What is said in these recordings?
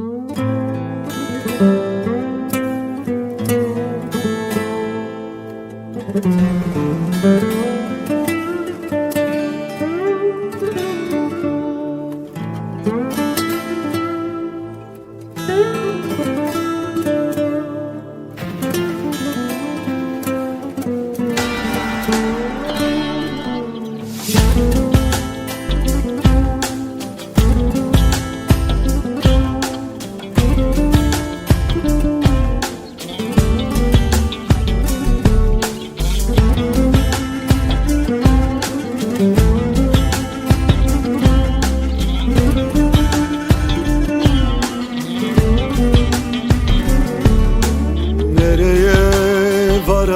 Nereye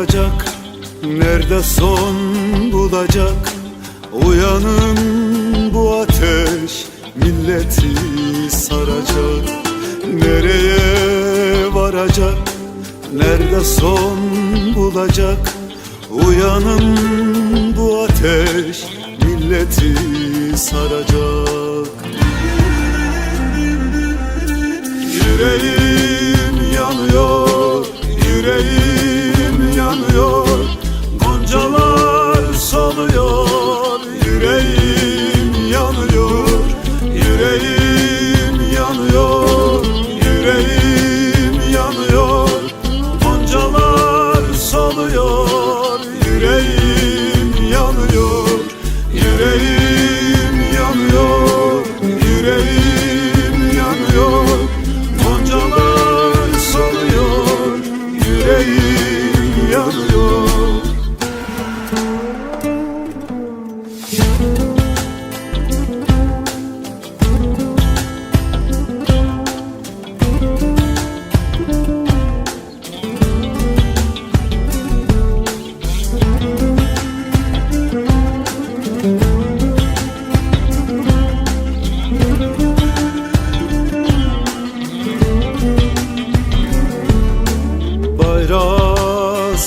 varacak Nerede son bulacak? Uyanın bu ateş Milleti saracak. Nereye varacak? Nerede son bulacak? Uyanın bu ateş Milleti saracak tuyo.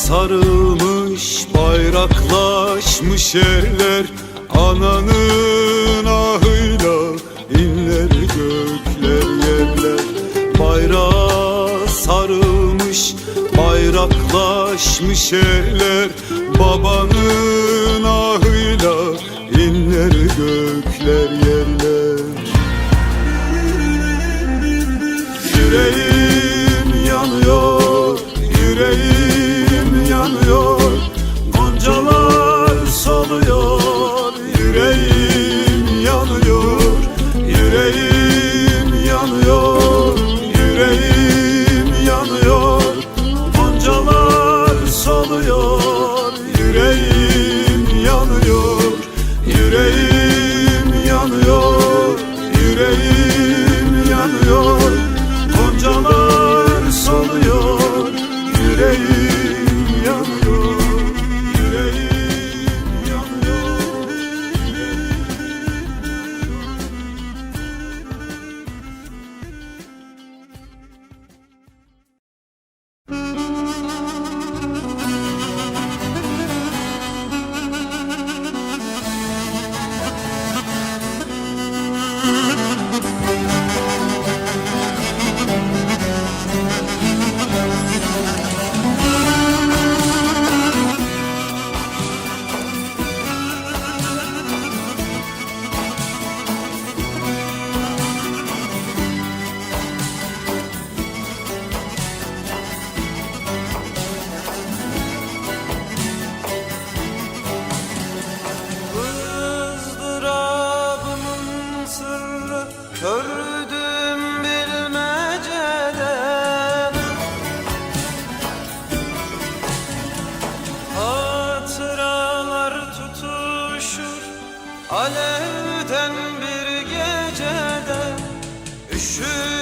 Sarılmış bayraklaşmış eller Ananın ahıyla inler gökler yerler. Bayrağa sarılmış bayraklaşmış eller Babanın tuyo. Alevden bir gecede Üşür